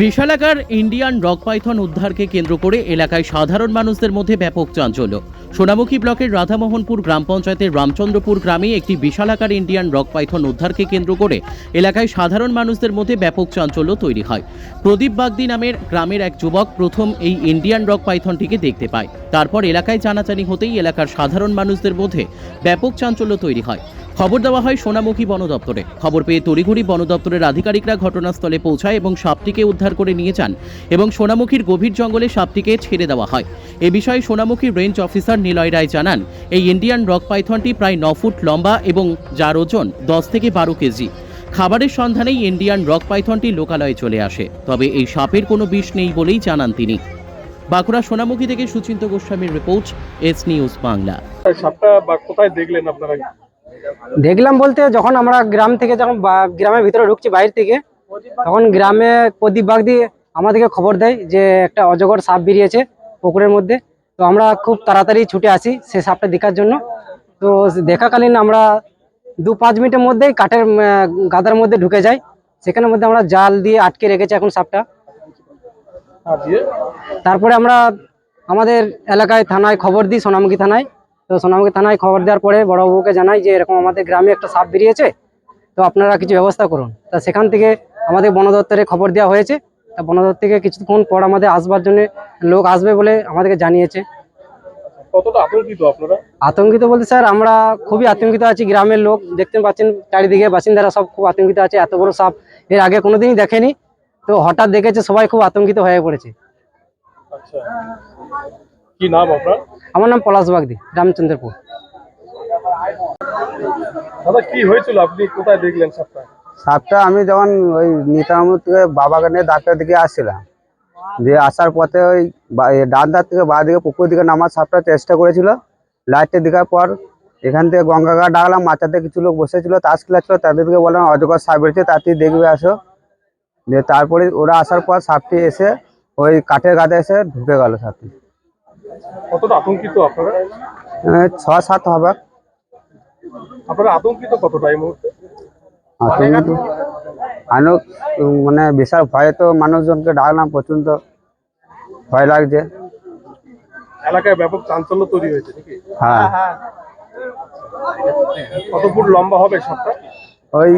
বিশালাকার Indian rock python উদ্ধারকে কেন্দ্র করে এলাকায় সাধারণ মানুষদের মধ্যে ব্যাপক চাঞ্চল্য। সোনামুখী ব্লকের রাধামোহনপুর গ্রাম পঞ্চায়েতের রামচন্দ্রপুর গ্রামে একটি বিশালাকার ইন্ডিয়ান রক পাইথন উদ্ধারকে কেন্দ্র করে এলাকায় সাধারণ মানুষদের মধ্যে ব্যাপক চাঞ্চল্য তৈরি হয়। প্রদীপ বাগদি নামের গ্রামের এক যুবক প্রথম এই ইন্ডিয়ান রক পাইথনটিকে দেখতে পায়। তারপর এলাকায় জানাজানি হতেই এলাকার সাধারণ মানুষদের মধ্যে ব্যাপক চাঞ্চল্য তৈরি হয়। খবর দেওয়া হয় সোনামুখী বন দপ্তরে। খবর পেয়ে তড়িঘড়ি বন দপ্তরের আধিকারিকরা ঘটনাস্থলে পৌঁছায় এবং সাপটিকে উদ্ধার করে নিয়ে যান এবং সোনামুখীর গভীর জঙ্গলে সাপটিকে ছেড়ে দেওয়া হয়। এ বিষয়ে সোনামুখী রেঞ্জ অফিসার নিলয় রায় জানান, এই ইন্ডিয়ান রক পাইথনটি প্রায় ন ফুট লম্বা এবং যার ওজন দশ থেকে বারো কেজি। খাবারের সন্ধানেই ইন্ডিয়ান রক পাইথনটি লোকালয়ে চলে আসে। তবে এই সাপের কোনো বিষ নেই বলেই জানান তিনি। বাঁকুড়া সোনামুখী থেকে সুচিন্ত গোস্বামীর রিপোর্ট, এস নিউজ বাংলা। সাপটা কোথায় দেখলেন আপনারা? দেখলাম বলতে যখন আমরা গ্রাম থেকে যখন গ্রামের ভিতরে ঢুকছি বাইরে থেকে তখন গ্রামে প্রদীপ বাগদি আমাদেরকে খবর দেয় যে একটা অজগর সাপ বেরিয়েছে পুকুরের মধ্যে। তো আমরা খুব তাড়াতাড়ি ছুটে আসি সে সাপটা দেখার জন্য। তো দেখাকালীন আমরা দু পাঁচ মিনিটের মধ্যেই কাঠের গাদার মধ্যে ঢুকে যাই। সেখানের মধ্যে আমরা জাল দিয়ে আটকে রেখেছি এখন সাপটা। তারপরে আমরা আমাদের এলাকায় থানায় খবর দিই সোনামুখী থানায়। তো সোনামুখী থানায় খবর দেওয়ার পরে বড়বাবুকে জানাই যে এরকম আমাদের গ্রামে একটা সাপ বেরিয়েছে তো আপনারা কিছু ব্যবস্থা করুন। তা সেখান থেকে আমাদের বন দপ্তরে খবর দেওয়া হয়েছে। তা বন দপ্তর থেকে কিছুক্ষণ পর আমাদের আসবার জন্য লোক আসবে বলে আমাদেরকে জানিয়েছে। কতটা আতঙ্কিত আপনারা? আতঙ্কিত বলতে স্যার আমরা খুবই আতঙ্কিত আছি গ্রামের লোক দেখতে পাচ্ছেন চারিদিকে বাসিন্দারা সব খুব আতঙ্কিত আছে এত বড় সাপ এর আগে কোনোদিনই দেখেনি। তো হঠাৎ দেখেছে সবাই খুব আতঙ্কিত হয়ে পড়েছে। আচ্ছা। কি নাম আপনার? আমার নাম পলাশ বাগদি রামচন্দ্রপুর। দাদা কি হয়েছিল? আপনি কোথায় দেখলেন সাপটা? সাপটা আমি যখন ওই নিতামুর থেকে বাবাকে নিয়ে ডাক্তার দিকে আসছিলাম। দিয়ে আসার পথে ওই ডান ধার থেকে বা দিকে পুকুর দিকে নামার সাপটা চেষ্টা করেছিল। লাইটটা দেখার পর এখান থেকে গঙ্গা ঘাট ডাকলাম মাচাতে কিছু লোক বসেছিল তাস খেলাচ্ছিল তাদেরকে বললাম অজগর সাপ বেরিয়েছে তাড়াতাড়ি দেখবে আসো। দিয়ে তারপরে ওরা আসার পর সাপটি এসে ওই কাঠের গাদে এসে ঢুকে গেল সাপটি। কতটা আতঙ্কিত আপনারা? ছ সাত হবে। আপনারা আতঙ্কিত কতটা এই মুহূর্তে? আতঙ্কিত? আনুক মানে বিশাল ভয়ে তো মানুষজনকে ডাকলাম প্রচণ্ড ভয় লাগছে। এলাকায় ব্যাপক চাঞ্চল্য তৈরি হয়েছে নাকি? হ্যাঁ। কত ফুট লম্বা হবে সাপটা ওই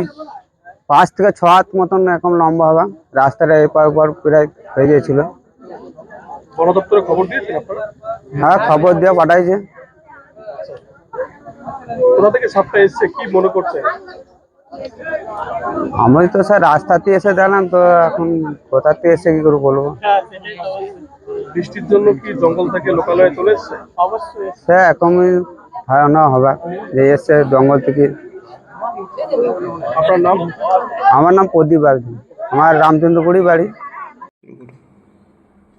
পাঁচ থেকে ছ হাত মতন এরকম লম্বা হবে। রাস্তাটা এপার ওপার প্রায় হয়ে গিয়েছিল। বন দপ্তরে খবর দিয়েছেন আপনারা? হ্যাঁ খবর দিয়ে পাঠাইছে। কোথা থেকে সাপটা এসছে? কি মনে করছে? আমি তো স্যার রাস্তাতে এসে দেখলাম তো এখন কোথা থেকে এসে কি করে বলব? বৃষ্টির জন্য কি জঙ্গল থেকে লোকালয়ে চলে এসছে? অবশ্যই সে এরকমই ভয়ানক হবে যে এসে জঙ্গল থেকে। আপনার নাম? আমার নাম প্রদীপ বাগদি আমার রামচন্দ্রপুরি বাড়ি।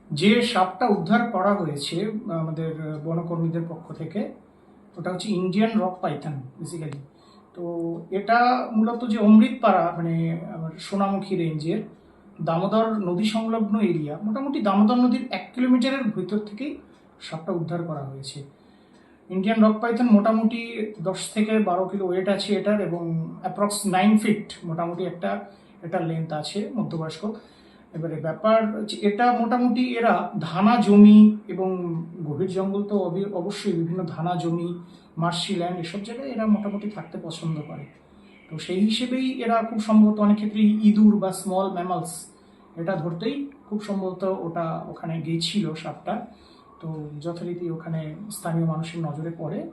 যে সাপটা উদ্ধার করা হয়েছে, আমাদের বনকর্মীদের পক্ষ থেকে, ওটা হচ্ছে ইন্ডিয়ান রক পাইথন বেসিক্যালি তো এটা মূলত যে অমৃতপাড়া মানে আমার সোনামুখী রেঞ্জের দামোদর নদী সংলগ্ন এরিয়া, মোটামুটি দামোদর নদীর এক কিলোমিটারের ভিতর থেকেই সাপটা উদ্ধার করা হয়েছে। ইন্ডিয়ান রক পাইথন মোটামুটি দশ থেকে বারো কিলো ওয়েট আছে এটার এবং অ্যাপ্রক্স নাইন ফিট মোটামুটি একটা এটার লেন্থ আছে, মধ্যবয়স্ক। এবারে ব্যাপার হচ্ছে এটা মোটামুটি এরা ধানা জমি এবং গভীর জঙ্গল তো অবশ্যই বিভিন্ন ধানা জমি মার্শিল্যান্ড এসব জায়গায় এরা মোটামুটি থাকতে পছন্দ করে। তো সেই হিসেবেই এরা খুব সম্ভবত অনেক ক্ষেত্রেই ইঁদুর বা স্মল ম্যামালস এটা ধরতেই খুব সম্ভবত ওটা ওখানে গিয়েছিল সাপটা। তো যথারীতি ওখানে স্থানীয় মানুষের নজরে পড়ে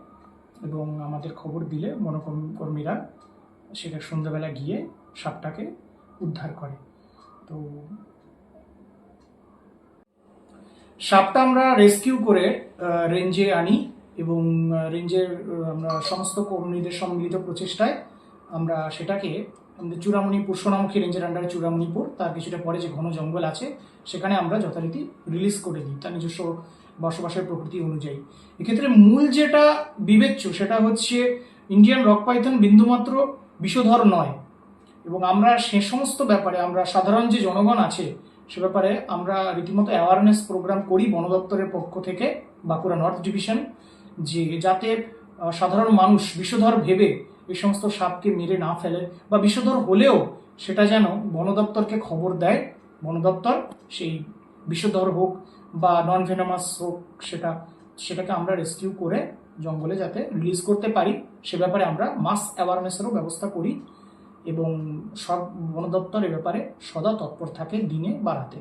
এবং আমাদের খবর দিলে বনকর্মী- কর্মীরা সেটা সন্ধ্যাবেলা গিয়ে সাপটাকে উদ্ধার করে। তো সাপটা আমরা রেস্কিউ করে রেঞ্জে আনি এবং রেঞ্জের আমরা সমস্ত কর্মীদের সম্মিলিত প্রচেষ্টায় আমরা সেটাকে, আমাদের চূড়ামণিপুর, সোনামুখী রেঞ্জের আন্ডারে চূড়ামণিপুর, তার কিছুটা পরে যে ঘন জঙ্গল আছে, সেখানে আমরা যথারীতি রিলিজ করে দিই তার নিজস্ব বসবাসের প্রকৃতি অনুযায়ী। এক্ষেত্রে মূল যেটা বিবেচ্য, সেটা হচ্ছে ইন্ডিয়ান রক পাইথন বিন্দুমাত্র বিষধর নয়। এবং আমরা সে সমস্ত ব্যাপারে, আমরা সাধারণ যে জনগণ আছে, সে ব্যাপারে আমরা রীতিমতো অ্যাওয়ারনেস প্রোগ্রাম করি বন দপ্তরের পক্ষ থেকে, বাঁকুড়া নর্থ ডিভিশন যে যাতে সাধারণ মানুষ, বিষধর ভেবে এই সমস্ত সাপকে মেরে না ফেলে বা বিষধর হলেও সেটা যেন বন দপ্তরকে খবর দেয়, বন দপ্তর সেই বিষধর হোক বা নন ভেনামাস হোক সেটা, সেটাকে আমরা রেস্কিউ করে জঙ্গলে যাতে রিলিজ করতে পারি, সে ব্যাপারে আমরা মাস অ্যাওয়ারনেসেরও ব্যবস্থা করি। এবং সব বনদপ্তরের ব্যাপারে সদা তৎপর থাকে দিনে বা রাতে।